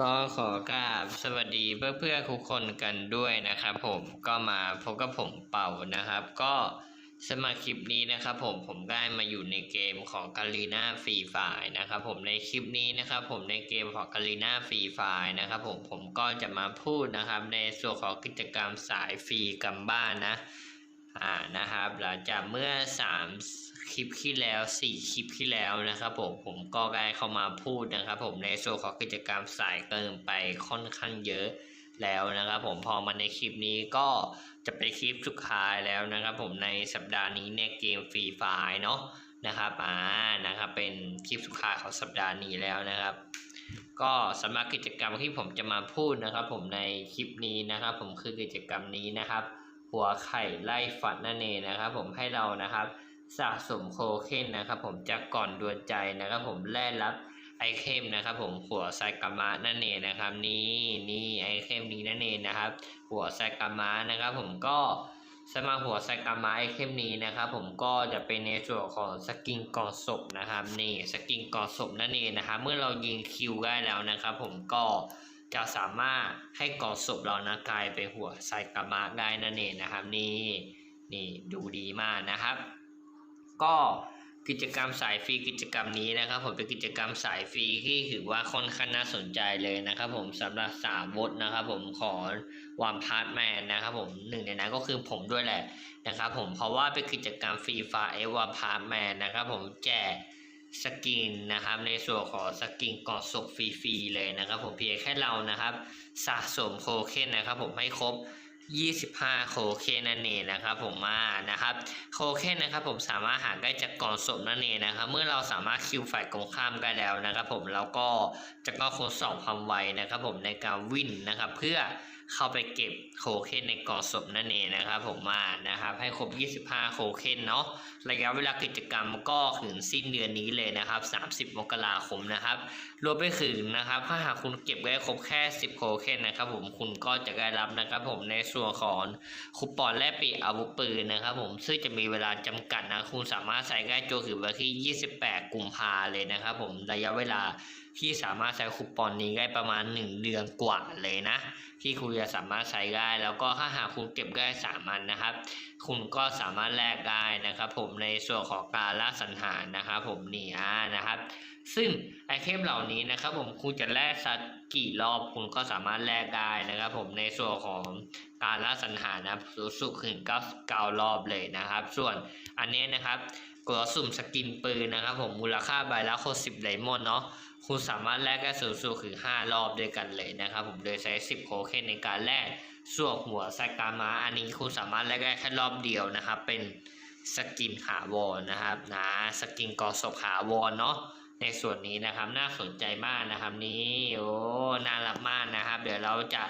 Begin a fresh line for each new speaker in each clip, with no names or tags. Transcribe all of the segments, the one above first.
ก็ขอกราบสวัสดีเพื่อเพื่อๆทุกคนกันด้วยนะครับผมก็มาพบกับผมเป่านะครับ ก็สมาคลิปนี้นะครับผมผมได้มาอยู่ในเกมของกาลีนาฟรีไฟนะครับผมในคลิปนี้นะครับผมในเกมของกาลีนาฟรีไฟนะครับผมผมก็จะมาพูดนะครับในส่วนของกิจกรรมสายฟรีกันบ้านนะ อ่านะครับหลังจากเมื่อ 3 คลิปที่แล้ว 4 คลิปที่แล้วนะครับผมผมก็ได้เข้ามาพูดนะครับผมในส่วนของกิจกรรมสายเกินไปค่อนข้างเยอะแล้วนะครับผมพอมาในคลิปนี้ก็จะเป็นคลิปสุดท้ายแล้วนะครับผมในสัปดาห์นี้ในเกมฟรีไฟเนาะนะครับอ่านะครับเป็นคลิปสุดท้ายของสัปดาห์นี้แล้วนะครับ ก็สำหรับกิจกรรมที่ผมจะมาพูดนะครับ ผมในคลิปนี้นะครับ ผมคือกิจกรรมนี้นะครับ หัวไข่ไล่ฝันนั่นเองนะครับ ผมให้เรานะครับสะสมโคเคนนะครับ ผมจากก่อนดวลใจนะครับ ผมแลกรับไอเทมนะครับ ผมหัวไซกามะนั่นเองนะครับ นี่นี่ไอเทมนี้นั่นเองนะครับ หัวไซกามะนะครับ ผมก็สมาหัวไซกามะไอเทมนี้นะครับผมก็จะเป็นในส่วนของสกินกอศพนะครับนี่สกินกอศพนั่นเองนะครับเมื่อเรายิงคิวได้แล้วนะครับผมก็ จะสามารถให้กองศพเรานะกลายเป็นหัวไซกามะได้นั่นเองนะครับนี่นี่ดูดีมากนะครับ ก็กิจกรรมสายฟรีกิจกรรมนี้นะครับ ผมเป็นกิจกรรมสายฟรีที่ถือว่าค่อนข้างน่าสนใจเลยนะครับ ผมสำหรับสาวดนะครับ ผมขอวามพาร์ทแมนนะครับ ผมหนึ่งในนั้นก็คือผมด้วยแหละนะครับ ผมเพราะว่าเป็นกิจกรรมฟรีไฟเอวามพาร์ทแมนนะครับ ผมแจก สกินนะครับในส่วนของสกินกอดศกฟรีๆเลยนะครับ ผมเพียงแค่เรานะครับ สะสมโคเคนนะครับ ผมให้ครบ 25 โคเคนนั่นเองนะครับผมมานะครับโคเคนนะครับผมสามารถหาได้จากกองสมนั่นเองนะครับ เมื่อเราสามารถคิวฝ่ายตรงข้ามได้แล้วนะครับ ผมเราก็จะก็ทดสอบความไวนะครับ ผมในการวิ่นนะครับเพื่อ เข้าไปเก็บโคเคนในกอศพนั่นเองนะครับผมมานะครับให้ครบ 25 โคเคนเนาะระยะเวลากิจกรรมก็ถึงสิ้นเดือนนี้เลยนะครับ 30 มกราคมนะครับรวมไปถึงนะครับถ้าหากคุณเก็บได้ครบแค่ 10 โคเคนนะครับผมคุณก็จะได้รับนะครับผมในส่วนของคูปองแลกเปลี่ยนอาวุธปืนนะครับผมซึ่งจะมีเวลาจำกัดนะคุณสามารถใส่ได้จนถึงวันที่ 28 กุมภาเลยนะครับผมระยะเวลา ที่สามารถใช้คูปองนี้ได้ประมาณ 1 เดือนกว่าเลยนะ ที่คุณจะสามารถใช้ได้ แล้วก็ถ้าหากคุณเก็บได้สามอันนะครับ คุณก็สามารถแลกได้นะครับ ผมในส่วนของการล่าสังหารนะครับ ผมนี่นะครับ ซึ่งไอเทมเหล่านี้นะครับ ผมคุณจะแลกสักกี่รอบคุณก็สามารถแลกได้นะครับ ผมในส่วนของการล่าสังหารนะสูงสุดถึงเก้าเก้ารอบเลยนะครับ ส่วนอันนี้นะครับ กดสุ่มสกินปืนนะครับผมมูลค่าใบละโคสิบไดมอนด์เนาะคุณสามารถแลกได้สูงสุดถึงห้ารอบด้วยกันเลยนะครับผมโดยใช้สิบโคเคนในการแลกส่วนหัวไซกามาอันนี้คุณสามารถแลกได้แค่รอบเดียวนะครับเป็นสกินหาวอนนะครับนะสกินกอศพหาวอนเนาะในส่วนนี้นะครับน่าสนใจมากนะครับนี่โอ้น่ารักมากนะครับ เดี๋ยวเราจะ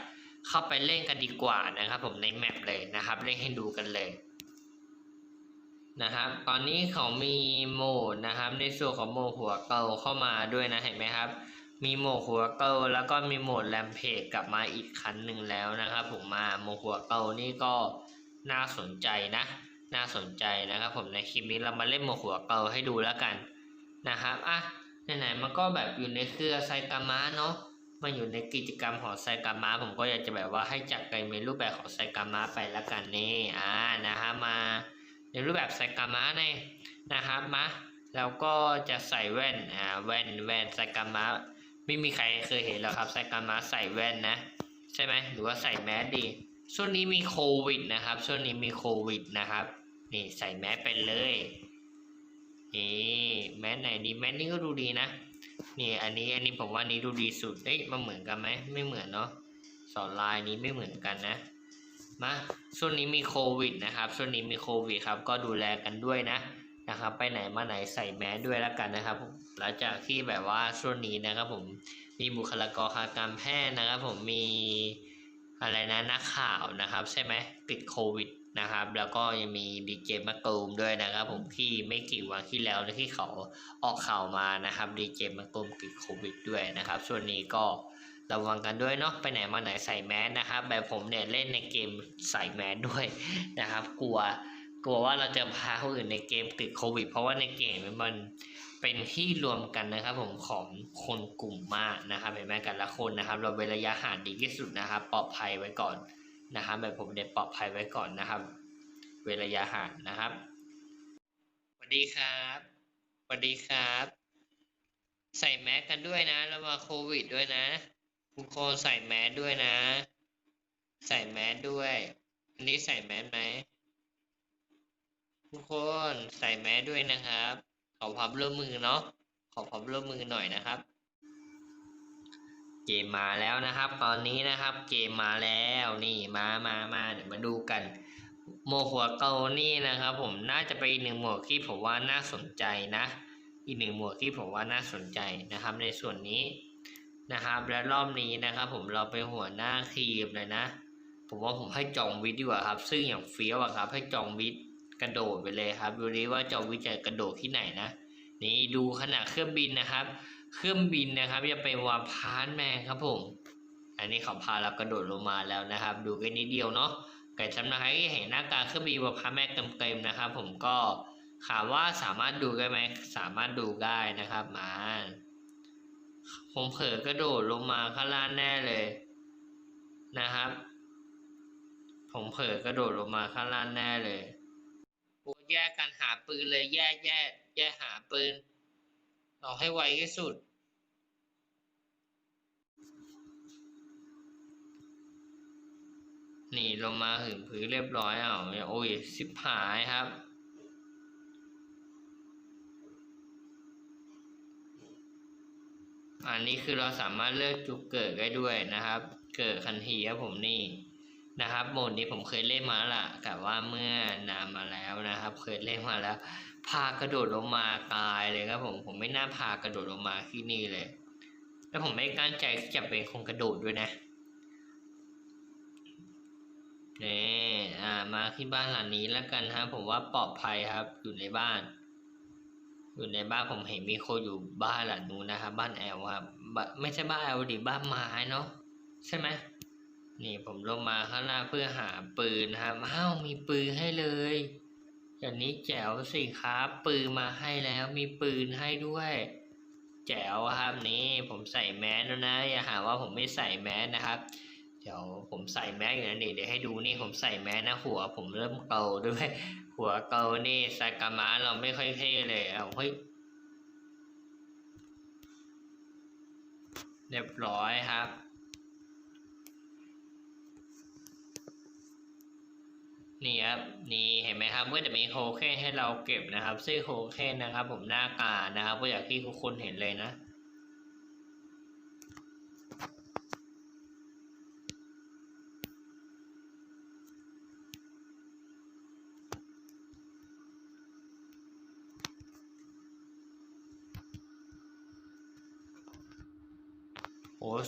เข้าไปเล่นกันดีกว่านะครับ ผมในแมปเลยนะครับเล่นให้ดูกันเลย นะครับ ตอนนี้เขามีโหมดนะครับ ในส่วนของโหมดหัวเกลเข้ามาด้วยนะเห็นไหมครับ มีโหมดหัวเกลแล้วก็มีโหมดแรมเพจกลับมาอีกครั้งหนึ่งแล้วนะครับ ผมมาโหมดหัวเกลนี่ก็น่าสนใจนะ น่าสนใจนะครับ ผมในคลิปนี้เรามาเล่นโหมดหัวเกลให้ดูแล้วกันนะครับอะไหนๆมันก็แบบอยู่ในเครือไซกามะเนาะมันอยู่ในกิจกรรมของไซกามะผมก็อยากจะแบบว่าให้จัดกันในรูปแบบของไซกามะไปละกันนี่อ่านะฮะมา ในรูปแบบไซกามะเนี่ยนะครับมาแล้วก็จะใส่แว่นอ่าแว่นแว่นไซกามะไม่มีใครเคยเห็นหรอกครับไซกามะใส่แว่นนะใช่ไหมหรือว่าใส่แมสดีช่วงนี้มีโควิดนะครับช่วงนี้มีโควิดนะครับนี่ใส่แมสไปเลยนี่แมสไหนดีแมสนี้ก็ดูดีนะนี่อันนี้อันนี้ผมว่านี้ดูดีสุดเอ้ยมันเหมือนกันไหมไม่เหมือนเนาะสอนลายนี้ไม่เหมือนกันนะ มาช่วงนี้มีโควิดนะครับช่วงนี้มีโควิดครับก็ดูแลกันด้วยนะนะครับ ไปไหนมาไหนใส่แมสด้วยแล้วกันนะครับ หลังจากที่แบบว่าช่วงนี้นะครับผมมีบุคลากรทางการแพทย์นะครับ ผมมีอะไรนะนักข่าวนะครับ ใช่ไหมติดโควิดนะครับ แล้วก็ยังมีดีเจมะตูมด้วยนะครับ ผมที่ไม่กี่วันที่แล้วที่เขาออกข่าวมานะครับดีเจมะตูมติดโควิดด้วยนะครับ ส่วนนี้ก็ ระวังกันด้วยเนาะไปไหนมาไหนใส่แมสนะครับ แบบผมเนี่ยเล่นในเกมใส่แมสด้วยนะครับ กลัวกลัวว่าเราจะพาคนอื่นในเกมติดโควิด เพราะว่าในเกมมันเป็นที่รวมกันนะครับ ผมของคนกลุ่มมากนะครับเห็นไหมกันละคนนะครับ เราเว้นระยะห่างดีที่สุดนะครับ ปลอดภัยไว้ก่อนนะครับแบบผมเด็ปลอดภัยไว้ก่อนนะครับ เว้นระยะห่างนะครับสวัสดีครับสวัสดีครับ ใส่แมสกันด้วยนะแล้วมาโควิดด้วยนะ ทุกคนใส่แมสด้วยนะ ใส่แมสด้วยอันนี้ใส่แมสไหมทุกคนใส่แมสด้วยนะครับ ขอความร่วมมือเนาะขอความร่วมมือหน่อยนะครับ เกมมาแล้วนะครับ ตอนนี้นะครับ เกมมาแล้วนี่มามามาเดี๋ยวมาดูกันโมหัวเกานี่นะครับ ผมน่าจะเป็นอีกหนึ่งหมวดที่ผมว่าน่าสนใจนะ อีกหนึ่งหมวดที่ผมว่าน่าสนใจนะครับ ในส่วนนี้ นะครับ และรอบนี้นะครับผมเราไปหัวหน้าทีมเลยนะ ผมว่าผมให้จองวิทดีกว่าครับ ซึ่งอย่างเฟี้ยวอะครับให้จองวิทกระโดดไปเลยครับ ดูดิว่าจองวิทย์จะกระโดดที่ไหนนะ นี่ดูขนาดเครื่องบินนะครับ เครื่องบินนะครับจะเป็นวาพานแมนครับผม อันนี้เขาพาเรากระโดดลงมาแล้วนะครับ ดูกันนิดเดียวเนาะแต่สำหรับใครที่เห็นหน้าตาเครื่องบินวาพานแมนเต็มๆนะครับ ผมก็ถามว่าสามารถดูได้ไหมสามารถดูได้นะครับมา ผมเผลอกระโดดลงมาข้างล่างแน่เลยนะครับ ผมเผลอกระโดดลงมาข้างล่างแน่เลยโอ้แยกกันหาปืนเลยแยกแยกแยกหาปืนเอาให้ไวที่สุดนี่ลงมาถึงพื้นเรียบร้อยอ้าโอ้ยสิบหายครับ อันนี้คือเราสามารถเลือกจุดเกิดได้ด้วยนะครับ เกิดคันทีครับผมนี่นะครับโหมดนี้ผมเคยเล่นมาละแต่ว่าเมื่อนานมาแล้วนะครับ เคยเล่นมาแล้ว พากระโดดลงมาตายเลยครับผมผมไม่น่าพากระโดดลงมาที่นี่เลย แล้วผมไม่ตั้งใจที่จะเป็นคนกระโดดด้วยนะนี่อ่ามาที่บ้านหลังนี้แล้วกันครับผมว่าปลอดภัยครับอยู่ในบ้าน อยู่ในบ้านผมเห็นมีคนอยู่บ้านหลังนู้นนะครับบ้านแอลครับบไม่ใช่บ้านแอลดิบ้านไม้เนาะใช่ไหมนี่ผมลงมาข้างหน้าเพื่อหาปืนนะครับอ้าวมีปืนให้เลยอย่างนี้แจ๋วสิครับปืนมาให้แล้วมีปืนให้ด้วย แจ๋วครับนี่ผมใส่แมสแล้วนะ อย่าหาว่าผมไม่ใส่แมสนะครับ เดี๋ยวผมใส่แมสอยู่นะนี่เดี๋ยวให้ดูนี่ผมใส่แมสนะหัว ผมเริ่มเกาด้วย หัวเกานี่สากามะเราไม่ค่อยเท่เลยเอาเฮ้ยเรียบร้อยครับ นี่ครับ นี่เห็นไหมครับก็จะมีโคเคนให้เราเก็บนะครับซึ่งโคเคนนะครับ ผมหน้ากานะครับก็อยางที่ทุกคนเห็นเลยนะ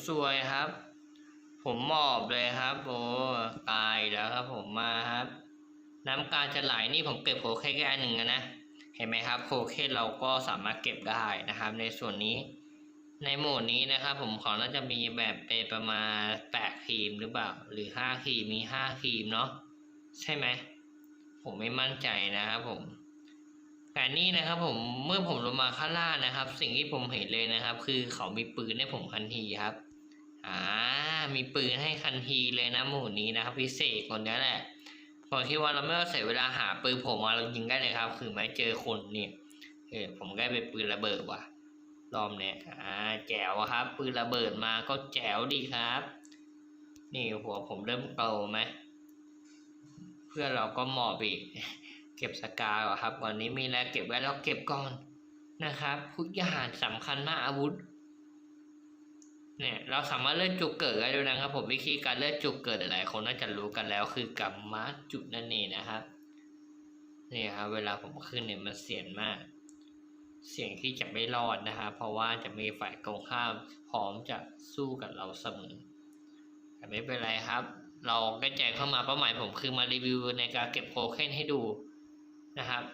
สวยครับ ผมหมอบเลยครับ โอ้ตายแล้วครับ ผมมาครับ น้ำกาจะไหลนี่ผมเก็บโคเคนแค่อันหนึ่งนะเห็นไหมครับโคเคนเราก็สามารถเก็บได้นะครับ ในส่วนนี้ ในโหมดนี้นะครับ ผมขอน่าจะมีแบบเป็นประมาณแปดทีมหรือเปล่า หรือห้าทีมมีห้าทีมเนาะใช่ไหมผมไม่มั่นใจนะครับผม แต่นี่นะครับผมเมื่อผมลงมาข้างล่างนะครับ สิ่งที่ผมเห็นเลยนะครับ คือเขามีปืนให้ผมทันทีครับอ่ามีปืนให้ทันทีเลยนะหมู่นี้นะครับ พิเศษคนนี้แหละผมคิดว่าเราไม่ต้องเสียเวลาหาปืนผมมาเรายิงได้เลยครับ คือไม่เจอคนเนี่ยเออผมได้เป็นปืนระเบิดว่ะรอบเนี้ยอ่าแจ๋วครับ ปืนระเบิดมาก็แจ๋วดีครับ นี่หัวผมเริ่มโตไหมเพื่อนเราก็หมอบอีก เก็บสกาก่อครับวันนี้มีแล้วเก็บไว้แล้วเก็บก่อนนะครับทุกอย่างสำคัญมากอาวุธ เนี่ย เราสามารถเลือกจุดเกิดได้ด้วยนะครับ ผมวิธีการเลือกจุดเกิดหลายคนน่าจะรู้กันแล้ว คือกัมมาจุดนั่นเองนะครับนี่ครับเวลาผมขึ้นเนี่ยมันเสี่ยงมาก เสี่ยงที่จะไม่รอดนะครับเพราะว่าจะมีฝ่ายตรงข้ามพร้อมจะสู้กับเราเสมอแต่ไม่เป็นไรครับ เราได้แจ้งเข้ามาเป้าหมายผมคือมารีวิวในการเก็บโคเคนให้ดู นะครับ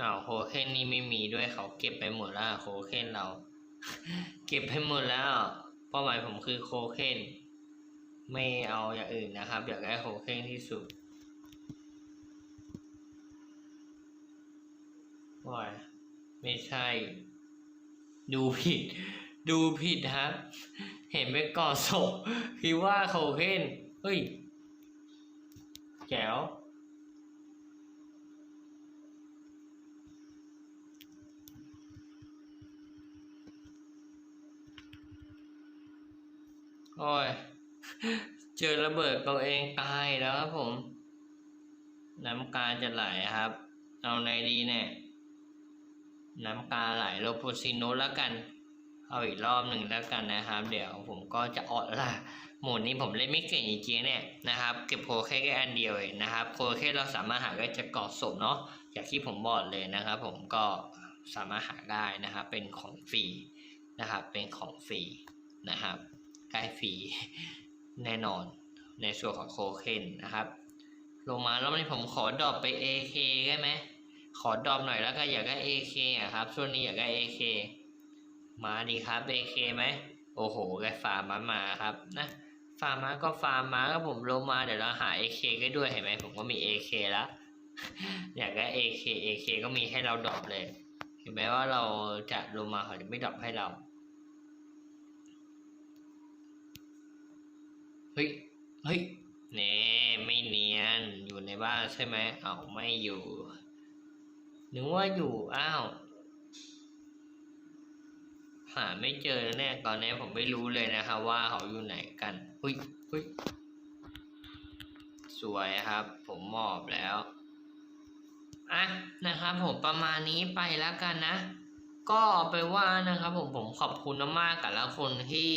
อ้าวโคเคนนี่ไม่มีด้วยเขาเก็บไปหมดแล้วโคเคนเรา เก็บไปหมดแล้วเป้าหมายผมคือโคเคนไม่เอาอย่างอื่นนะครับ อยากได้โคเคนที่สุดว้ายไม่ใช่ ดูผิด ดูผิดครับ เห็นไปก่อศพคิดว่าโคเคนเฮ้ย แจ๋วโอ้ย เจอระเบิดตัวเองตายแล้วครับผม น้ำตาจะไหลครับ เอาในดีเนี่ย น้ำตาไหลโลโพซิโนแล้วกัน เอาอีกรอบหนึ่งแล้วกันนะครับ เดี๋ยวผมก็จะออดละโหมดนี้ผมเล่นไม่เก่งจริงๆเนี่ยนะครับ เก็บโคแค่แค่อันเดียวเองนะครับโคแค่เราสามารถหาได้จากเกาะศพเนาะอย่างที่ผมบอกเลยนะครับ ผมก็สามารถหาได้นะครับ เป็นของฟรีนะครับ เป็นของฟรีนะครับได้ฟรีแน่นอนในส่วนของโคเคนนะครับ ลงมาแล้วนี้ผมขอดรอปไป AK ได้ไหมขอดรอปหน่อยแล้วก็อยากได้ AK อะครับช่วงนี้อยากได้ AK มาดีครับ AK ไหมโอ้โหได้ฟาร์มมามาครับนะฟาร์มมาก็ฟาร์มมาก็ผมลงมาเดี๋ยวเราหา AK ก็ด้วยเห็นไหมผมก็มี AK แล้วอยากได้ AK AK ก็มีให้เราดรอปเลยเห็นไหมว่าเราจะลงมาเขาจะไม่ดรอปให้เราเฮ้ยเฮ้ยเน่ไม่เนียนอยู่ในบ้านใช่ไหมเอาไม่อยู่นึกว่าอยู่อ้าว หาไม่เจอแน่ตอนนี้ผมไม่รู้เลยนะครับว่าเขาอยู่ไหนกันเฮ้ยเฮ้ยสวยครับ ผมมอบแล้วอะนะครับผมประมาณนี้ไปแล้วกันนะ ก็เอาไปว่านะครับผมผมขอบคุณมากๆกับละคนที่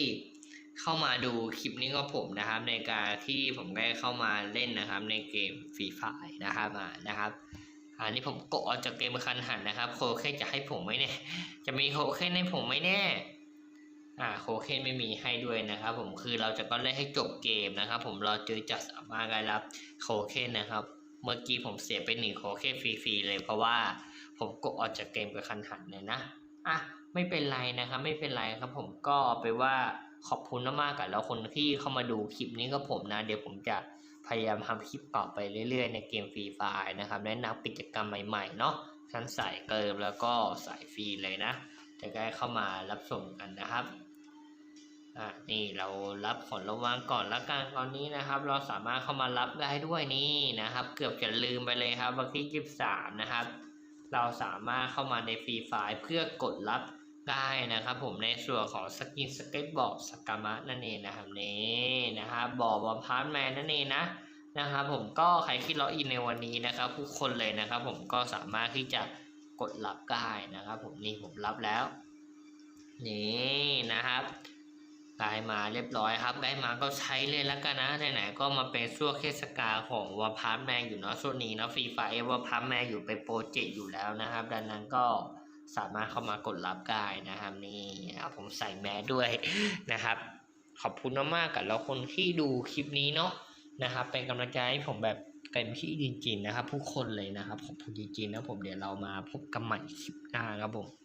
เข้ามาดูคลิปนี้ก็ผมนะครับ ในการที่ผมได้เข้ามาเล่นนะครับ ในเกมฟรีไฟนะครับนะครับ อันนี้ผมกดออกจากเกมคันหันนะครับ โคเคนจะให้ผมไหมเนี่ย จะมีโคเคนให้ผมไหมแน่อ่าโคเคนไม่มีให้ด้วยนะครับ ผมคือเราจะก็เล่นให้จบเกมนะครับ ผมเราเจอจัดสามารถได้รับโคเคนนะครับ เมื่อกี้ผมเสียไปหนึ่งโคเคนฟรีๆเลย เพราะว่าผมกดออกจากเกมกับคันหันเลยนะอะไม่เป็นไรนะครับ ไม่เป็นไรครับ ผมก็ไปว่าขอบคุณมากๆกับแล้วคนที่เข้ามาดูคลิปนี้กับผมนะ เดี๋ยวผมจะ พยายามทำคลิปต่อไปเรื่อยๆ ในเกมฟรีไฟนะครับแนะนำกิจกรรมใหม่ๆเนาะทั้งสายเกิมแล้วก็สายฟรีเลยนะ จะได้เข้ามารับชมกันนะครับอ่านี่เรารับผลระวังก่อนละกันตอนนี้นะครับ เราสามารถเข้ามารับได้ด้วยนี่นะครับ เกือบจะลืมไปเลยครับวันที่ 23 นะครับ เราสามารถเข้ามาในฟรีไฟล์เพื่อกดรับ ได้นะครับผมในส่วนของสกินสเก็ตบอร์ดสกามะนั่นเองนะครับนี่นะครับบอร์ดบอลพาร์ทแมนนั่นเองนะนะครับผมก็ใครที่ล็อกอินในวันนี้นะครับทุกคนเลยนะครับผมก็สามารถที่จะกดรับได้นะครับผมนี่ผมรับแล้วนี่นะครับได้มาเรียบร้อยครับได้มาก็ใช้เลยแล้วกันนะไหนๆก็มาเป็นช่วงเทศกาลของวอพาร์ทแมนอยู่เนาะช่วงนี้เนาะฟรีไฟวอพาร์ทแมนอยู่เป็นโปรเจกต์อยู่แล้วนะครับ ดังนั้นก็ สามารถเข้ามากดรับได้นะครับนี่ผมใส่แมสด้วยนะครับ ขอบคุณมากๆกับเราคนที่ดูคลิปนี้เนาะนะครับเป็นกำลังใจให้ผมแบบเต็มที่จริงๆนะครับผู้คนเลยนะครับขอบคุณจริงๆนะผมเดี๋ยวเรามาพบกันใหม่คลิปหน้าครับผม